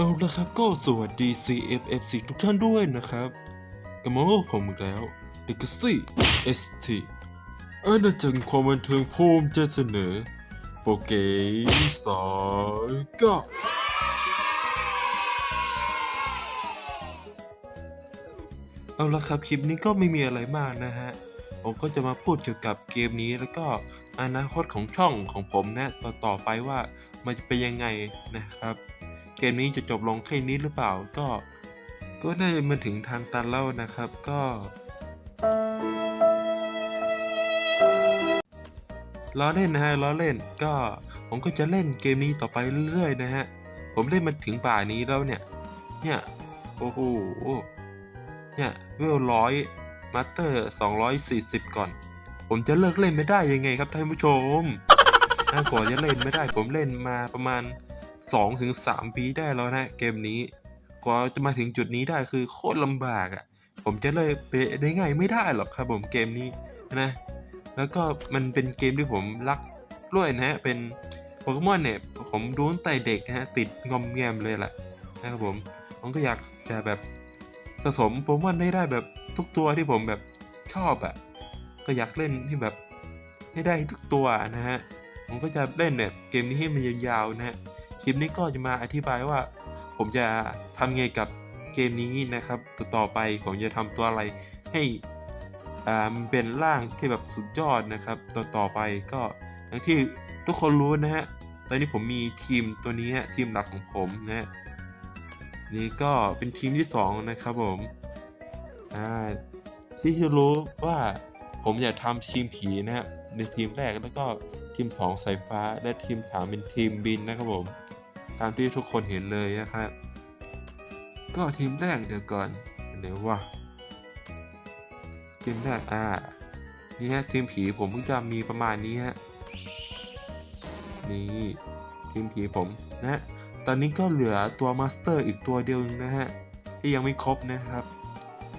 เอาละครับก็สวัสดี CFFC ทุกท่านด้วยนะครับกลับมาพบผมอีกแล้ว Legacy ST อาณาจักรความบันเทิงภูมิจะเสนอ โปเกมสายก้าเอาละครับคลิปนี้ก็ไม่มีอะไรมากนะฮะ ผมก็จะมาพูดเกี่ยวกับเกมนี้แล้วก็อนาคตของช่องของผมนะต่อต่อไปว่ามันจะเป็นยังไงนะครับ เกมนี้จะจบลงแค่นี้หรือเปล่าก็ ก็น่าจะมาถึงทางตันแล้วนะครับก็ ล้อเล่นนะฮะล้อเล่นก็ผมก็จะเล่นเกมนี้ต่อไปเรื่อยๆนะฮะ ผมเล่นมาถึงป่านี้แล้วเนี่ย เนี่ยโอ้โหเนี่ยเวลร้อยมาสเตอร์สองร้อยสี่สิบก่อน ผมจะเลิกเล่นไม่ได้ยังไงครับท่านผู้ชมถ้าก่อนจะเล่นไม่ได้ผมเล่นมาประมาณ 2-3ถึง3ปีได้แล้วนะเกมนี้กว่าจะมาถึงจุดนี้ได้คือโคตรลำบากอะ่ะ ผมจะเลยไปได้ง่ายไม่ได้หรอกครับผมเกมนี้นะ แล้วก็มันเป็นเกมที่ผมรักด้วยนะฮะ เป็นโปเกมอนเนี่ย ผมดูตั้งแต่เด็กนะฮะ ติดงอมแงมเลยแหละนะครับผมผมก็อยากจะแบบสะสมโปเกมอนได้ได้แบบทุกตัวที่ผมแบบชอบอะ่ะ ก็อยากเล่นที่แบบให้ได้ทุกตัวนะฮะ ผมก็จะเล่นแบบเกมนี้ให้มันยาวๆนะฮะ คลิปนี้ก็จะมาอธิบายว่า ผมจะทำไงกับเกมนี้นะครับต่อต่อไปผมจะทำตัวอะไรให้อ่ามันเป็นร่างที่แบบสุดยอดนะครับต่อต่อไปก็อย่างที่ทุกคนรู้นะฮะตอนนี้ผมมีทีมตัวนี้ทีมหลักของผมนะฮะนี่ก็เป็นทีมที่สองนะครับผมอ่าที่รู้ว่าผมอยากทำทีมผีนะฮะในทีมแรกแล้วก็ ทีมสองสายฟ้า และทีมสามเป็นทีมบินนะครับผม ตามที่ทุกคนเห็นเลยนะครับ ก็ทีมแรกเดี๋ยวก่อนเดี๋ยวว่าทีมแรกอ่านี่ฮะทีมผีผมเพิ่งจะมีประมาณนี้ฮะนี่ทีมผีผมนะฮะตอนนี้ก็เหลือตัวมาสเตอร์อีกตัวเดียวนะฮะที่ยังไม่ครบนะครับ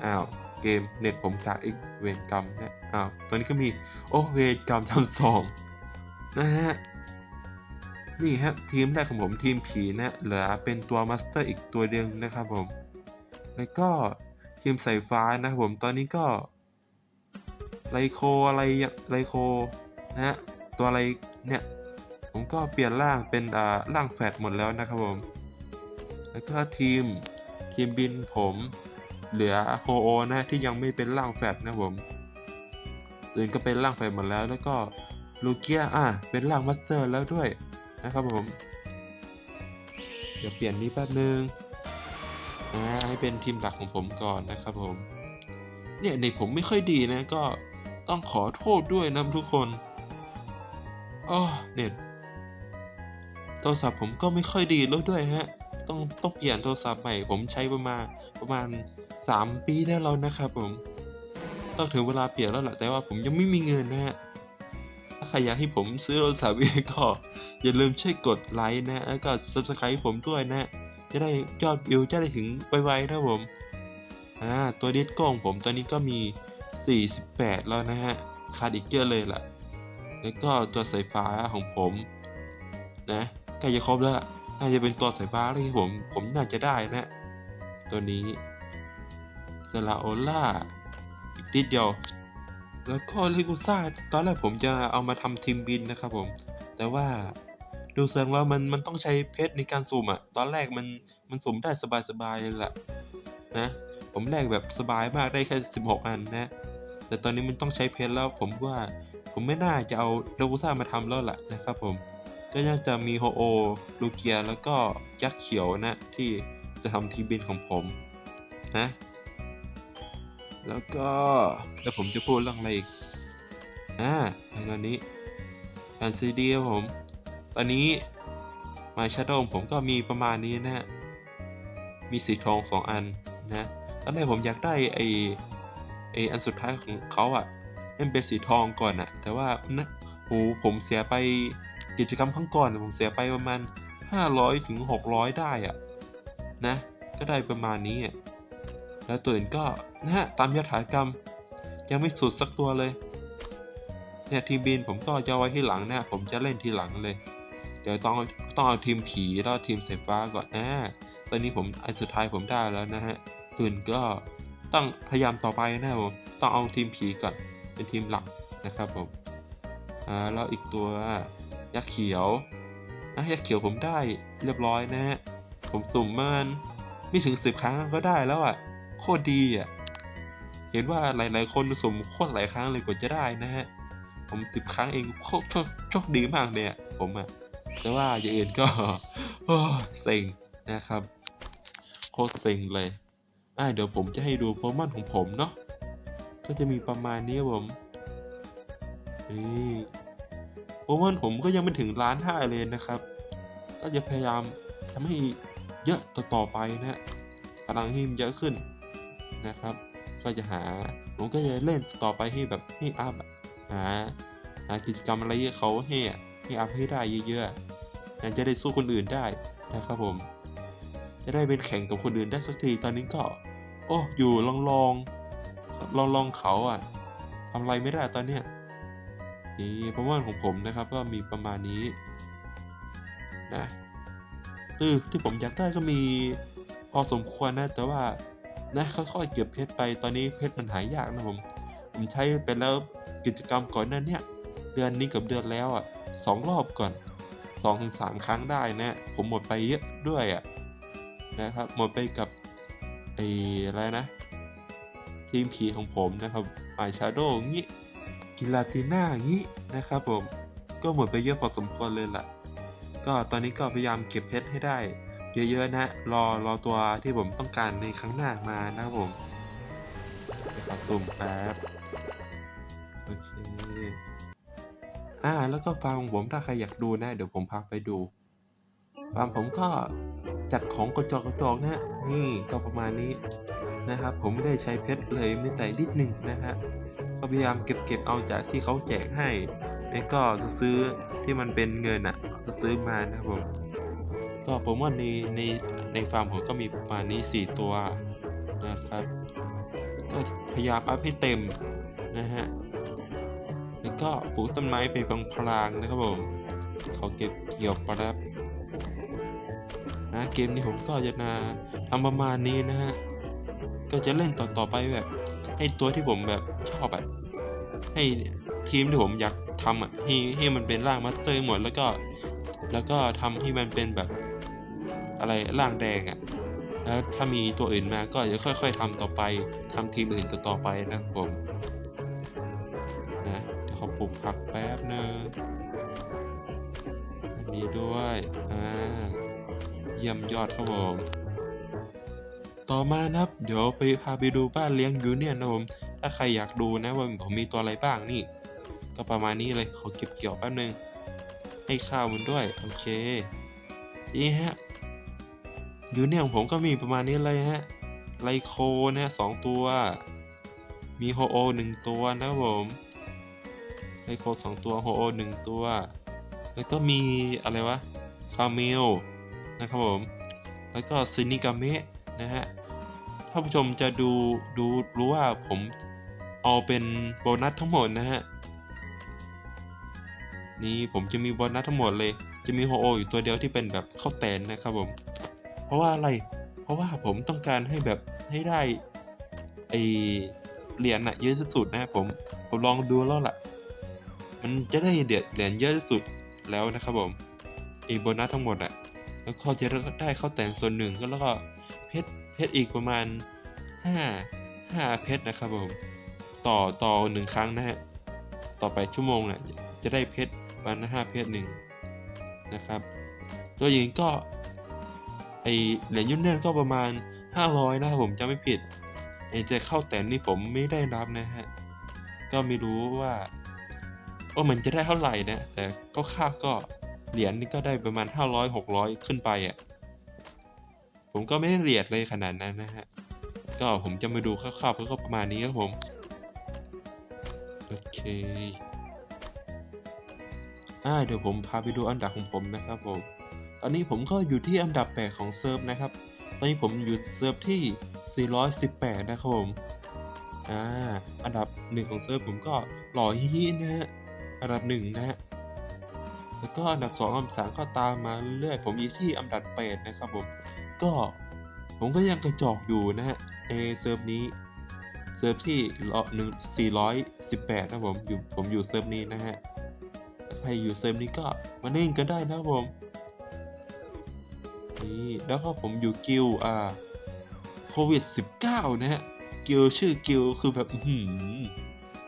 อ้าวเกมเน็ตผมกะอีกเวรกรรมนะอ้าวตอนนี้ก็มีโอ้เวรกรรมทำสอง นะฮะนี่ครับทีมแรกของผมทีมผีนะเหลือเป็นตัวมาสเตอร์อีกตัวเดียวนะครับผม แล้วก็ทีมสายฟ้านะครับผมตอนนี้ก็ไลโคอะไรไลโคนะฮะตัวอะไรเนี่ยผมก็เปลี่ยนร่างเป็นอ่าร่างแฟดหมดแล้วนะครับผม แล้วก็ทีมทีมบินผมเหลือโฮโอนะที่ยังไม่เป็นร่างแฟดนะผมตัวอื่นก็เป็นร่างแฟดหมดแล้วแล้วก็ ลูเกียอะเป็นร่างมาสเตอร์แล้วด้วยนะครับผม เดี๋ยวเปลี่ยนนี้แป๊บนึงอ่าให้เป็นทีมหลักของผมก่อนนะครับผม เนี่ยในผมไม่ค่อยดีนะก็ต้องขอโทษด้วยนะทุกคนอ๋อเน็ตโทรศัพท์ผมก็ไม่ค่อยดีแล้วด้วยฮะ ต้องต้องเปลี่ยนโทรศัพท์ใหม่ ผมใช้ประมาณประมาณ 3 ปีได้แล้วนะครับผม ต้องถึงเวลาเปลี่ยนแล้วแหละแต่ว่าผมยังไม่มีเงินนะฮะ ถ้าใครอยากให้ผมซื้อโทรศัพท์ก็อย่าลืมช่วยกดไลค์นะ แล้วก็ subscribe ผมด้วยนะ จะได้ยอดวิวจะได้ถึงไวๆนะผมอ่าตัวดิสโก้องผมตอนนี้ก็มี 48 แล้วนะฮะขาดอีกเยอะเลยล่ะ แล้วก็ตัวสายฟ้าของผมนะใกล้จะครบแล้วล่ะน่าจะเป็นตัวสายฟ้าที่ผม ผมน่าจะได้นะ ตัวนี้ซาลาโอล่าอีกนิดเดียว แล้วก็ลิกูซ่าตอนแรกผมจะเอามาทำทีมบินนะครับผม แต่ว่าดูเซิงแล้วมันมันต้องใช้เพชรในการสุ่มอะตอนแรกมันมันสุ่มได้สบายๆเลยแหละนะ ผมแลกแบบสบายมากได้แค่ 16 อันนะ แต่ตอนนี้มันต้องใช้เพชรแล้วผมว่าผมไม่น่าจะเอาลิกูซ่ามาทำแล้วล่ะนะครับผม ก็น่าจะมีโฮโอลูเกียแล้วก็ยักษ์เขียวนะที่จะทำทีมบินของผมนะ แล้วก็ แล้วผมจะพูดเรื่องอะไรอีก อ่าในตอนนี้แผ่นซีดีผม ตอนนี้ My Shadow ผมก็มีประมาณนี้นะฮะ มีสีทองสองอันนะ ตอนแรกผมอยากได้ไอไออันสุดท้ายของเขาอะ่ะให้มันเป็นสีทองก่อนอะ่ะแต่ว่านะโหผมเสียไปกิจกรรมครั้งก่อนผมเสียไปประมาณ 500ถึง600 ได้อะ่ะนะ ก็ได้ประมาณนี้อะ แล้วตัวอื่นก็นะฮะตามยถากรรม ยังไม่สุดสักตัวเลย เนี่ยทีมบินผมก็จะไว้ที่หลังนะผมจะเล่นทีหลังเลย เดี๋ยวต้องต้องเอาทีมผีแล้วทีมสายฟ้าก่อนอ่าตอนนี้ผมอันสุดท้ายผมได้แล้วนะฮะส่วนก็ต้องพยายามต่อไปนะผมต้องเอาทีมผีก่อนเป็นทีมหลักนะครับผมอ่าแล้วอีกตัวยักษ์เขียวนะยักษ์เขียวผมได้เรียบร้อยนะฮะผมสุ่มมันไม่ถึงสิบครั้งก็ได้แล้วอะ โคตรดีอะ เห็นว่าหลาย ๆ คนสมโคตรหลายครั้งเลยกว่าจะได้นะฮะ ผมสิบครั้งเองโคตรโชคดีมากเลยอะผมอะ แต่ว่าอย่างอื่นก็เซ็งนะครับ โคตรเซ็งเลยอ่าเดี๋ยวผมจะให้ดูโปรโมชั่นของผมเนาะ ก็จะมีประมาณนี้ผมนี่โปรโมชั่นผมก็ยังไม่ถึงล้านห้าเลยนะครับ ก็จะพยายามทำให้เยอะต่อๆไปนะ พลังให้มันเยอะขึ้น นะครับ ก็จะหาผมก็จะเล่นต่อไปให้แบบให้อัพหาหากิจกรรมอะไรให้เขาให้อะให้อัพให้ได้เยอะๆนะจะได้สู้คนอื่นได้นะครับผม จะได้เป็นแข่งกับคนอื่นได้สักทีตอนนี้ก็โอ้อยู่ลองลองลองลองเขาอะทำอะไรไม่ได้ตอนเนี้ยนี่ประมาณของผมนะครับ ก็มีประมาณนี้นะตื้อที่ผมอยากได้ก็มีพอสมควรนะแต่ว่า นะค่อยๆเก็บเพชรไปตอนนี้เพชรมันหายากนะผม ผมใช้ไปแล้วกิจกรรมก่อนหนั้นเนี่ยเดือนนี้กับเดือนแล้วอะสองรอบก่อนสองถึงสามครั้งได้นะ ผมหมดไปเยอะด้วยอะนะครับ หมดไปกับไอ้อะไรนะ ทีมผีของผมนะครับไอชาโดงี้กิลาติน่างี้นะครับผมก็หมดไปเยอะพอสมควรเลยล่ะ ก็ตอนนี้ก็พยายามเก็บเพชรให้ได้ เยอะๆนะรอรอตัวที่ผมต้องการในครั้งหน้ามานะครับผมเดี๋ยวขอซูมแป๊บโอเคอ่าแล้วก็ฟาร์มของผมถ้าใครอยากดูนะ เดี๋ยวผมพาไปดูฟาร์มผมก็จัดของกระจอกกระจอกนะนี่ก็ประมาณนี้นะครับ ผมไม่ได้ใช้เพชรเลยไม่แต่นิดหนึ่งนะฮะก็พยายามเก็บเก็บเอาจากที่เขาแจกให้แล้วก็จะซื้อที่มันเป็นเงินอะจะซื้อมานะครับผม ก็ผมว่าในในในฟาร์มผมก็มีประมาณนี้ 4 ตัวนะครับ ก็พยายามอัพให้เต็มนะฮะ แล้วก็ปลูกต้นไม้ไปพลางๆนะครับผม เขอเก็บเกี่ยวแป๊บนะเกมนี้ผมก็จะนาทำประมาณนี้นะฮะ ก็จะเล่นต่อๆไปแบบ ให้ตัวที่ผมแบบชอบแบบให้ทีมที่ผมอยากทำอะให้ให้มันเป็นร่างมาสเตอร์หมดแล้วก็ แล้วก็ทำให้มันเป็นแบบ อะไรร่างแดงอะแล้วถ้ามีตัวอื่นมาก็จะค่อย ๆทำต่อไปทำทีมอื่นต่อๆไปนะครับผมนะเดี๋ยวขอปลูกผักแป๊บนึงอันนี้ด้วยอ่าเยี่ยมยอดครับผมต่อมานะครับ เดี๋ยวไปพาไปดูบ้านเลี้ยงยูเนี่ยนนะผมถ้าใครอยากดูนะว่าผมมีตัวอะไรบ้างนี่ ก็ประมาณนี้เลยขอเก็บเกี่ยวแป๊บนึง ให้ข้าวมันด้วย โอเค นี่ฮะ ยูเนี่ยของผมก็มีประมาณนี้เลยฮะ ไลโคนะสองตัว มีโฮโอหนึ่งตัวนะครับผมไลโคสองตัวโฮโอหนึ่งตัว แล้วก็มีอะไรวะ คาเมลนะครับผม แล้วก็ซินิกาเมะนะฮะ ถ้าผู้ชมจะดูดูรู้ว่าผมเอาเป็นโบนัสทั้งหมดนะฮะ นี่ผมจะมีโบนัสทั้งหมดเลย จะมีโฮโออยู่ตัวเดียวที่เป็นแบบข้าวแตนนะครับผม เพราะว่าอะไร เพราะว่าผมต้องการให้แบบให้ได้ไอเหรียญอะเยอะที่สุดนะผมผมลองดูแล้วล่ะ มันจะได้เดือดเหรียญเยอะที่สุดแล้วนะครับผมไอโบนัสทั้งหมดอะแล้วก็จะได้เข้าแตนส่วนหนึ่งแล้วก็เพชรเพชรอีกประมาณห้าห้าเพชรนะครับผมต่อต่อหนึ่งครั้งนะฮะต่อไปชั่วโมงน่ะจะได้เพชรประมาณห้าเพชรหนึ่งนะครับ ตัวหญิงก็ ไอเหรียญยุ่นเน่นก็ประมาณ 500 นะครับผมจำไม่ผิดไอแต่เข้าแต่นี่ผมไม่ได้รับนะฮะ ก็ไม่รู้ว่าว่ามันจะได้เท่าไหร่นะ แต่ก็ค่าก็เหรียญนี่ก็ได้ประมาณ 500 600 ขึ้นไปอะ ผมก็ไม่ได้เหรียญเลยขนาดนั้นนะฮะ ก็ผมจะมาดูคร่าวๆก็ประมาณนี้ครับผม โอเคอ่าเดี๋ยวผมพาไปดูอันดับของผมนะครับผม ตอนนี้ผมก็อยู่ที่อันดับ 8 ของเซิร์ฟนะครับ ตอนนี้ผมอยู่เซิร์ฟที่ 418 นะครับผม อ่า อันดับหนึ่งของเซิร์ฟผมก็หล่อฮี้นะฮะ อันดับหนึ่งนะฮะ แล้วก็อันดับ 2 อันดับ 3 ก็ตามมาเรื่อย ผมอยู่ที่อันดับ 8 นะครับผม ก็ผมก็ยังกระจอกอยู่นะฮะในเซิร์ฟนี้ เซิร์ฟที่หนึ่งสี่ร้อยสิบแปดนะผมอยู่ผมอยู่เซิร์ฟนี้นะฮะ ใครอยู่เซิร์ฟนี้ก็มาเล่นกันได้นะครับผม นี่แล้วก็ผมอยู่กิลอ่าโควิด 19 นะฮะ กิลชื่อกิลคือแบบหือ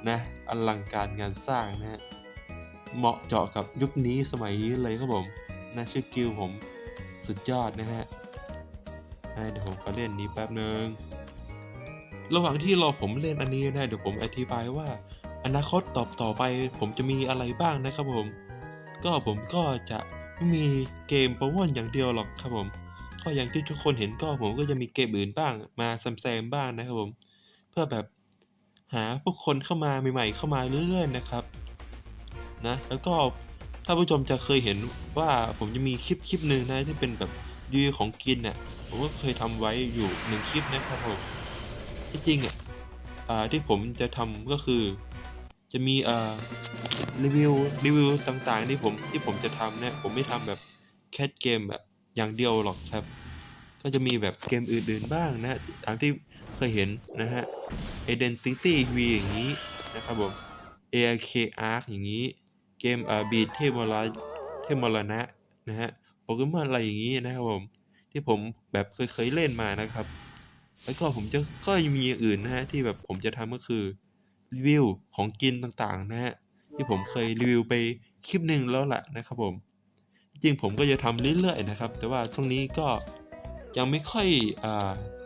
นะอลังการงานสร้างนะฮะ เหมาะเจาะกับยุคนี้สมัยนี้เลยครับผมนะชื่อกิลผมสุดยอดนะฮะเดี๋ยวผมขอเล่นนี้แป๊บนึงระหว่างที่รอผมเล่นอันนี้นะเดี๋ยวผมอธิบายว่า อนาคตต่อต่อไปผมจะมีอะไรบ้างนะครับผม ก็ผมก็จะ ม่มีเกมโปรโมทอย่างเดียวหรอกครับผม ก็อย่างที่ทุกคนเห็นก็ผมก็จะมีเกมอื่นบ้าง มาแซมบ้างนะครับผม เพื่อแบบหาผู้คนเข้ามาใหม่ๆ เข้ามาเรื่อยๆนะครับนะแล้วก็ถ้าผู้ชมจะเคยเห็นว่าผมจะมีคลิปคลิปหนึ่งนะที่เป็นแบบรีวิวของกินน่ะผมก็เคยทำไว้อยู่หนึ่งคลิปนะครับผมที่จริงอะอ่าที่ผมจะทำก็คือ จะมีเอ่ารีวิวรีวิวต่างๆที่ผมที่ผมจะทำเนี่ยผมไม่ทำแบบแค่เกมแบบอย่างเดียวหรอกครับ ก็จะมีแบบเกมอื่นๆบ้างนะตามที่เคยเห็นนะฮะ Identity V อย่างนี้นะครับผม ARK Arc อย่างนี้ เกมเอ่าบีทเทพมรเทพมรณะนะฮะโปเกมอนอะไรอย่างนี้นะครับผมที่ผมแบบเคยเคยเล่นมานะครับ แล้วก็ผมจะก็ยังมีอย่างอื่นนะฮะที่แบบผมจะทำก็คือ รีวิวของกินต่างๆนะฮะที่ผมเคยรีวิวไปคลิปหนึ่งแล้วแหละนะครับผม จริงผมก็จะทำเรื่อยๆนะครับ แต่ว่าช่วงนี้ก็ยังไม่ค่อยอ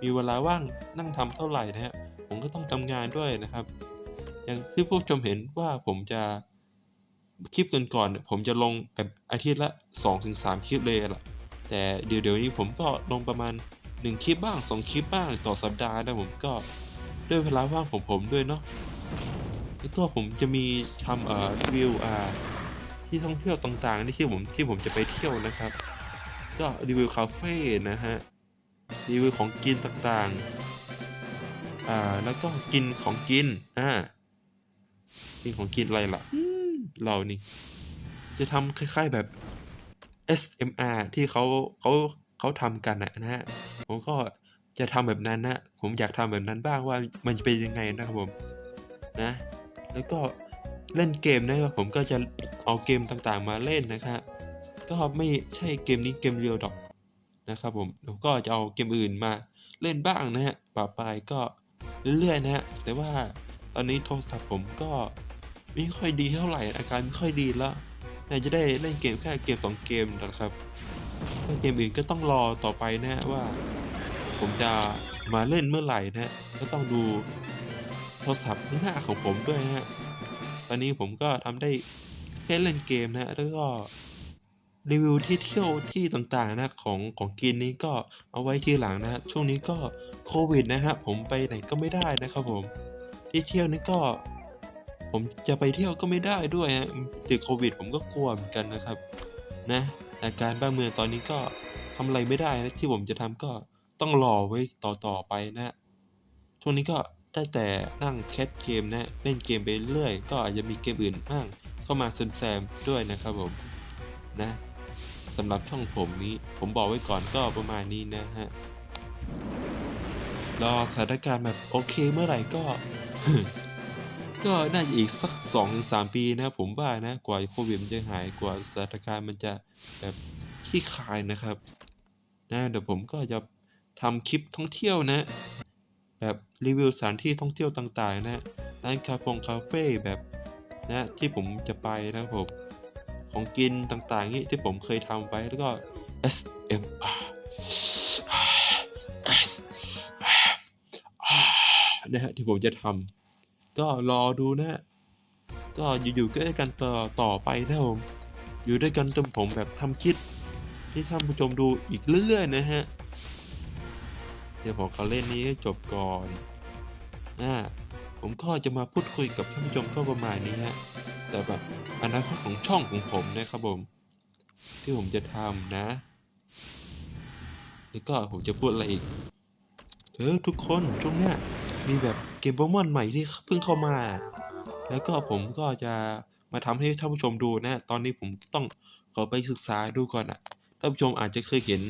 มีเวลาว่างนั่งทำเท่าไหร่นะฮะผมก็ต้องทำงานด้วยนะครับ อย่างที่ผู้ชมเห็นว่าผมจะคลิปก่อนๆเนี่ยผมจะลงแบบอาทิตย์ละ 2-3 คลิปเลยล่ะ แต่เดี๋ยวเดี๋ยวนี้ผมก็ลงประมาณ 1 คลิปบ้าง 2 คลิปบ้างต่อสัปดาห์นะผมก็ด้วยเวลาว่างของผมด้วยเนาะ แล้วก็ผมจะมีทำเอ่อรีวิวอ่าที่ท่องเที่ยวต่างๆที่ที่ผมที่ผมจะไปเที่ยวนะครับ ก็รีวิวคาเฟ่นะฮะรีวิวของกินต่างๆอ่าแล้วก็กินของกินอ่ากินของกินอะไรล่ะเรานี่จะทำคล้ายๆแบบ SMR ที่เขาเขาเขาทำกันนะนะฮะผมก็จะทำแบบนั้นนะผมอยากทำแบบนั้นบ้างว่ามันจะเป็นยังไงนะครับผม นะ แล้วก็เล่นเกมนะครับผมก็จะเอาเกมต่างๆมาเล่นนะครับก็ไม่ใช่เกมนี้เกมเรียวดอกนะครับผมแล้วก็จะเอาเกมอื่นมาเล่นบ้างนะฮะป่าปลายก็เรื่อยๆนะฮะแต่ว่าตอนนี้โทรศัพท์ผมก็ไม่ค่อยดีเท่าไหร่อาการไม่ค่อยดีแล้วน่าจะได้เล่นเกมแค่เกมสองเกมนะครับถ้าเกมอื่นก็ต้องรอต่อไปนะฮะว่า ผมจะมาเล่นเมื่อไหร่นะฮะก็ต้องดู โทรศัพท์หน้าของผมด้วยฮะ ตอนนี้ผมก็ทำได้แค่เล่นเกมนะฮะแล้วก็รีวิวที่เที่ยวที่ต่างๆนะของของกินนี้ก็เอาไว้ทีหลังนะฮะช่วงนี้ก็โควิดนะฮะผมไปไหนก็ไม่ได้นะครับผม ที่เที่ยวนี่ก็ ผมจะไปเที่ยวก็ไม่ได้ด้วยฮะติดโควิด ผมก็กลัวเหมือนกันนะครับ นะอาการบ้านเมืองตอนนี้ก็ทำอะไรไม่ได้นะที่ผมจะทำก็ต้องรอไว้ต่อต่อไปนะช่วงนี้ก็ ได้แต่นั่งแคสเกมนะเล่นเกมไปเรื่อย ก็อาจจะมีเกมอื่นบ้างเข้ามาแซมๆด้วยนะครับผมนะสำหรับช่องผมนี้ผมบอกไว้ก่อนก็ประมาณนี้นะฮะรอสถานการณ์แบบโอเคเมื่อไหร่ก็ ก็น่าจะอีกสักสองสามปีนะผมว่านะกว่าโควิดมันจะหายกว่าสถานการณ์มันจะแบบคลี่คายนะครับนะเดี๋ยวผมก็จะทำคลิปท่องเที่ยวนะ แบบรีวิวสถานที่ท่องเที่ยวต่างๆ นะร้านคาเฟงคาเฟ่แบบนะที่ผมจะไปนะครับผมของกินต่างๆนี้ที่ผมเคยทำไว้แล้วก็ SMR S R นะฮะที่ผมจะทำก็รอดูนะ ก็อยู่ๆก็ด้กันต่อต่อไปนะผมอยู่ด้วยกันจนผมแบบทำคลิปที่ท่านผู้ชมดูอีกเรื่อยๆนะฮะ ดี๋ยวผมขอเล่นนี้ให้จบก่อนอ่าผมก็จะมาพูดคุยกับท่านผู้ชมก็ประมาณนี้ฮะแต่แบบอนาคตของช่องของผมนะครับผม ที่ผมจะทำนะ แล้วก็ผมจะพูดอะไรอีกเออทุกคนช่วงเนี้ยมีแบบเกมโปเกมอนใหม่ที่เพิ่งเข้ามา แล้วก็ผมก็จะมาทำให้ท่านผู้ชมดูนะ ตอนนี้ผมต้องขอไปศึกษาดูก่อนอะท่านผู้ชมอาจจะเคยเห็น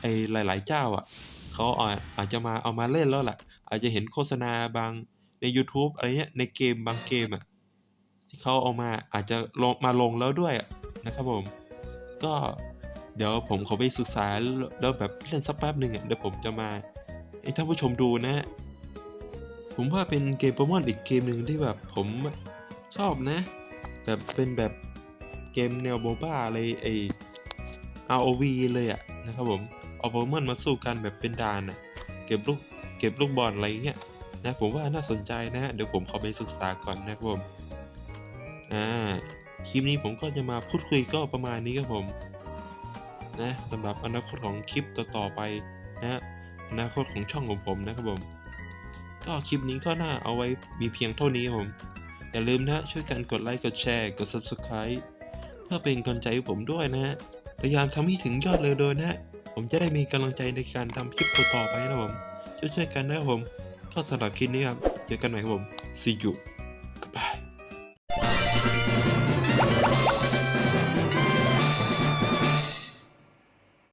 ไอ้หลาย ๆ เจ้าอะ เขาอาจจะมาเอามาเล่นแล้วล่ะอาจจะเห็นโฆษณาบางใน YouTube อะไรเงี้ยในเกมบางเกมอะที่เขาเอามาอาจจะลงมาลงแล้วด้วยนะครับผม ก็เดี๋ยวผมขอไปศึกษาแล้วแบบเล่นสักแป๊บหนึ่งอะเดี๋ยวผมจะมาให้ท่านผู้ชมดูนะ ผมว่าเป็นเกมโปเกมอนอีกเกมหนึ่งที่แบบผมชอบนะแบบเป็นแบบเกมแนวโบบ้าอะไรไอ ROV เลยอะนะครับผม เอาโปเกมอนมาสู้กันแบบเป็นด่านอะเก็บลูกเก็บลูกบอลอะไรเงี้ยนะผมว่าน่าสนใจนะเดี๋ยวผมขอไปศึกษาก่อนนะครับผมอ่าคลิปนี้ผมก็จะมาพูดคุยก็ประมาณนี้ครับผมนะสำหรับอนาคตของคลิปต่อๆไปนะอนาคตของช่องของผมนะครับผม ก็คลิปนี้ก็น่าเอาไว้มีเพียงเท่านี้ครับผม อย่าลืมนะช่วยกันกดไลค์กดแชร์กด Subscribe เพื่อเป็นกำลังใจให้ผมด้วยนะฮะพยายามทำให้ถึงยอดเลยๆนะฮะ ผมจะได้มีกำลังใจในการทำคลิปต่อๆไปนะผมช่วยๆกันนะครับผมก็สำหรับคลิปนี้ครับเจอกันใหม่ครับผม see you